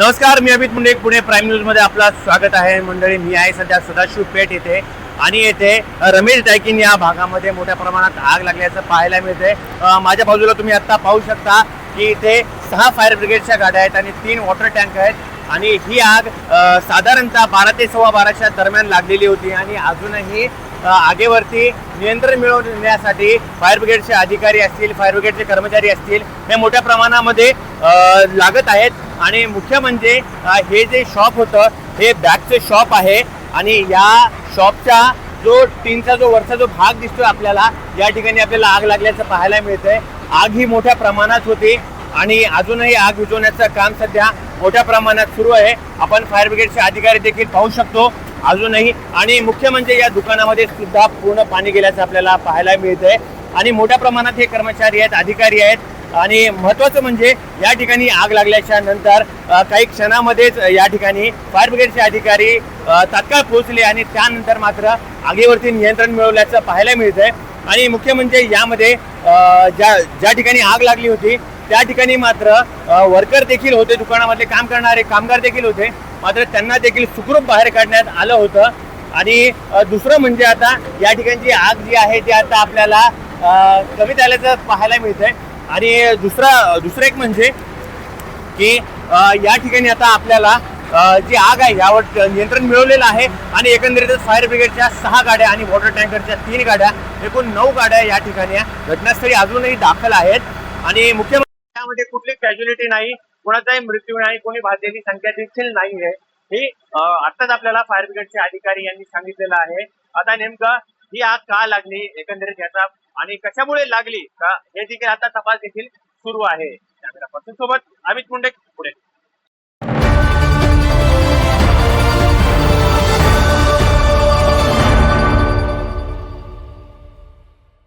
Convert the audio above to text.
नमस्कार मी अमित मुंडे पुणे प्राईम न्यूजमध्ये आपलं स्वागत आहे. मंडळी मी आहे सध्या सदाशिव पेठ येथे आणि येथे रमेश डायकिन या भागामध्ये मोठ्या प्रमाणात आग लागल्याचं पाहायला मिळते माझ्या बाजूला तुम्ही आता पाहू शकता की इथे सहा फायर ब्रिगेडच्या गाड्या आहेत आणि तीन वॉटर टँक आहेत आणि ही आग साधारणतः बारा ते सव्वा बाराच्या दरम्यान लागलेली होती आणि अजूनही आगेवरती नियंत्रण मिळवण्यासाठी फायर ब्रिगेडचे अधिकारी असतील फायर ब्रिगेडचे कर्मचारी असतील हे मोठ्या प्रमाणामध्ये लागत आहेत. आणि मुख्य म्हणजे हे जे शॉप होतं हे बॅगचे शॉप आहे. आणि या शॉपच्या जो टीनचा जो वरचा जो भाग दिसतोय आपल्याला या ठिकाणी आपल्याला आग लागल्याचं पाहायला मिळतंय. आग ही मोठ्या प्रमाणात होती. आणि अजूनही आग विझवण्याचं काम सध्या मोठ्या प्रमाणात सुरू आहे. आपण फायर ब्रिगेडचे अधिकारी देखील पाहू शकतो. अजूनही. आणि मुख्य म्हणजे या दुकानामध्ये सुद्धा पूर्ण पाणी गेल्याचं आपल्याला पाहायला मिळतंय. आणि मोठ्या प्रमाणात हे कर्मचारी आहेत अधिकारी आहेत. आणि महत्वाचं म्हणजे या ठिकाणी आग लागल्याच्या नंतर काही क्षणामध्येच या ठिकाणी फायर ब्रिगेडचे अधिकारी तात्काळ पोहोचले आणि त्यानंतर मात्र आगीवरती नियंत्रण मिळवल्याचं पाहायला मिळतंय. आणि मुख्य म्हणजे यामध्ये ज्या ज्या ठिकाणी आग लागली होती त्या ठिकाणी मात्र वर्कर देखील होते दुकानामधले काम करणारे कामगार देखील होते. मात्र त्यांना देखील सुखरूप बाहेर काढण्यात आलं होतं. आणि दुसरं म्हणजे आता या ठिकाणची आग जी आहे ती आता आपल्याला कमी झाल्याचं पाहायला मिळतंय. आणि दुसरा दुसरं एक म्हणजे की या ठिकाणी आता आपल्याला जी आग आहे यावर नियंत्रण मिळवलेलं आहे आणि एकंदरीतच फायर ब्रिगेडच्या सहा गाड्या आणि वॉटर टँकरच्या तीन गाड्या एकूण नऊ गाड्या या ठिकाणी घटनास्थळी अजूनही दाखल आहेत. आणि मुख्यमंत्री यामध्ये कुठली कॅज्युलिटी नाही कोणाचाही मृत्यू नाही कोणी भाजलेली संख्या देखील नाही आहे ही आताच आत्ताच आपल्याला फायर ब्रिगेडचे अधिकारी यांनी सांगितलेलं आहे. आता नेमकं ही आग का लागली एकंदरीत याचा आणि कशामुळे लागली का हे देखील आता तपास देखील सुरू आहे. सोबत अमित मुंडे पुढे.